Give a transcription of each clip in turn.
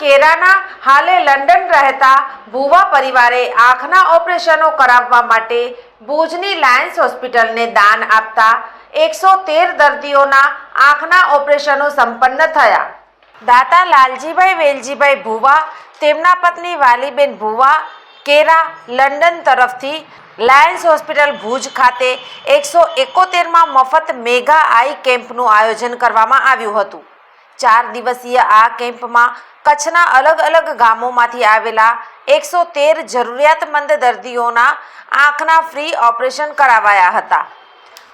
કેરાના હાલે લંડન રહેતા ભુવા પરિવારે આંખના ઓપરેશનો કરાવવા માટે ભુજની લાયન્સ હોસ્પિટલને દાન આપતા એકસો તેર દર્દીઓના આંખના ઓપરેશનો સંપન્ન થયા. દાતા લાલજીભાઈ વેલજીભાઈ ભુવા, તેમના પત્ની વાલીબેન ભુવા, કેરા, લંડન તરફથી લાયન્સ હોસ્પિટલ ભુજ ખાતે એકસો એકોતેરમાં મફત મેગા આઈ કેમ્પનું આયોજન કરવામાં આવ્યું હતું. ચાર દિવસીય આ કેમ્પમાં કચ્છના અલગ અલગ ગામોમાંથી આવેલા એકસો તેર જરૂરિયાતમંદ દર્દીઓના આંખના ફ્રી ઓપરેશન કરાવાયા હતા.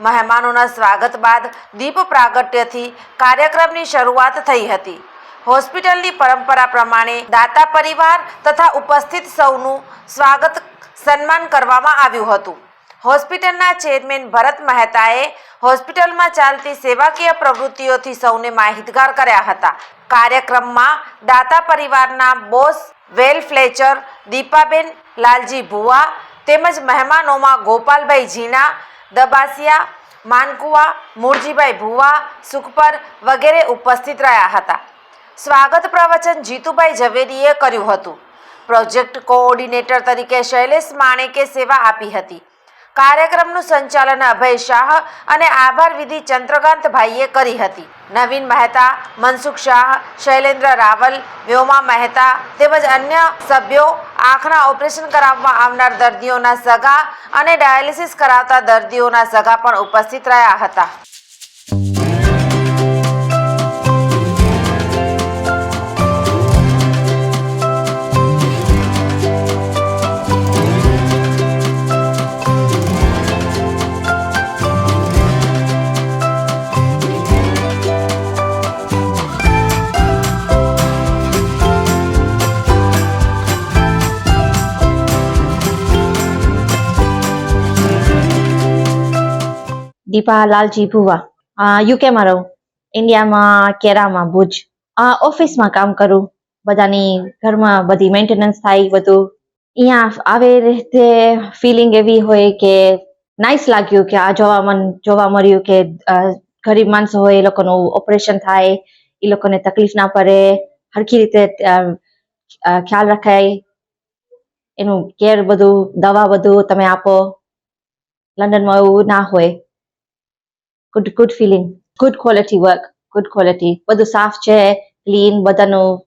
મહેમાનોના સ્વાગત બાદ દીપ પ્રાગટ્યથી કાર્યક્રમની શરૂઆત થઈ હતી. હોસ્પિટલની પરંપરા પ્રમાણે દાતા પરિવાર તથા ઉપસ્થિત સૌનું સ્વાગત સન્માન કરવામાં આવ્યું હતું. હોસ્પિટલના ચેરમેન ભરત મહેતાએ હોસ્પિટલમાં ચાલતી સેવાકીય પ્રવૃત્તિઓથી સૌને માહિતગાર કર્યા હતા. કાર્યક્રમમાં દાતા પરિવારના બોસ વેલ ફ્લેચર, દીપાબેન લાલજી ભુવા તેમજ મહેમાનોમાં ગોપાલભાઈ ઝીણા, દબાસિયા, માનકુવા, મૂળજીભાઈ ભુવા, સુખપર વગેરે ઉપસ્થિત રહ્યા હતા. સ્વાગત પ્રવચન જીતુભાઈ ઝવેરીએ કર્યું હતું. પ્રોજેક્ટ કોઓર્ડિનેટર તરીકે શૈલેષ માણેકે સેવા આપી હતી. કાર્યક્રમનું સંચાલન અભય શાહ અને આભાર વિધિ ચંદ્રકાંતભાઈએ કરી હતી. નવીન મહેતા, મનસુખ શાહ, શૈલેન્દ્ર રાવલ, વ્યોમા મહેતા તેમજ અન્ય સભ્યો આંખના ઓપરેશન કરાવવામાં આવનાર દર્દીઓના સગા અને ડાયાલિસિસ કરાવતા દર્દીઓના સગા પણ ઉપસ્થિત રહ્યા હતા. દીપા લાલજી ભુવા યુકેમાં રહું. ઇન્ડિયામાં કેરામાં ભુજ. ઓફિસમાં કામ કરું. બધાની ઘરમાં બધી મેન્ટેનન્સ થાય બધું. અહીંયા આવે રીતે ફિલિંગ એવી હોય કે નાઇસ લાગ્યું કે આ જોવા મન, જોવા મળ્યું કે ગરીબ માણસો હોય એ લોકોનું ઓપરેશન થાય એ લોકોને તકલીફ ના પડે, હરખી રીતે ખ્યાલ રખાય. એનું કેર બધું, દવા બધું તમે આપો. લંડનમાં એવું ના હોય. Good good feeling good quality work good quality બધું સાફ છે ક્લીન બધાનું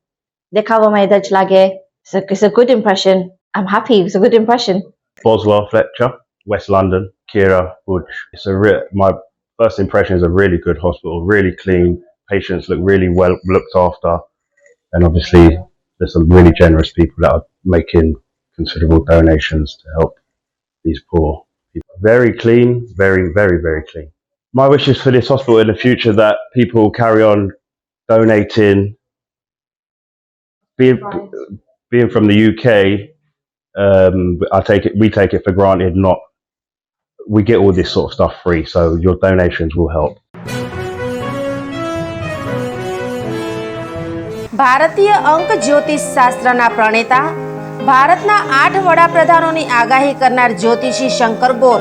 દેખાવામાં એ જ લાગે it's a good impression I am happy it's a good impression Boswell Fletcher, West London, Kira Budge. It's a re- my first impression is a really good hospital, really clean. Patients look really well looked after, and obviously there's some really generous people that are making considerable donations to help these poor people. Very clean, very very very clean. My wish is for this hospital in the future that people carry on donating. Being being from the UK, um, I take it we take it for granted. Not we get all this sort of stuff free, so your donations will help. ભારતીય અંક જ્યોતિષ શાસ્ત્રના પ્રણેતા ભારતના આઠ વડાપ્રધાનોની આગાહી કરનાર જ્યોતિષી શંકર ગોર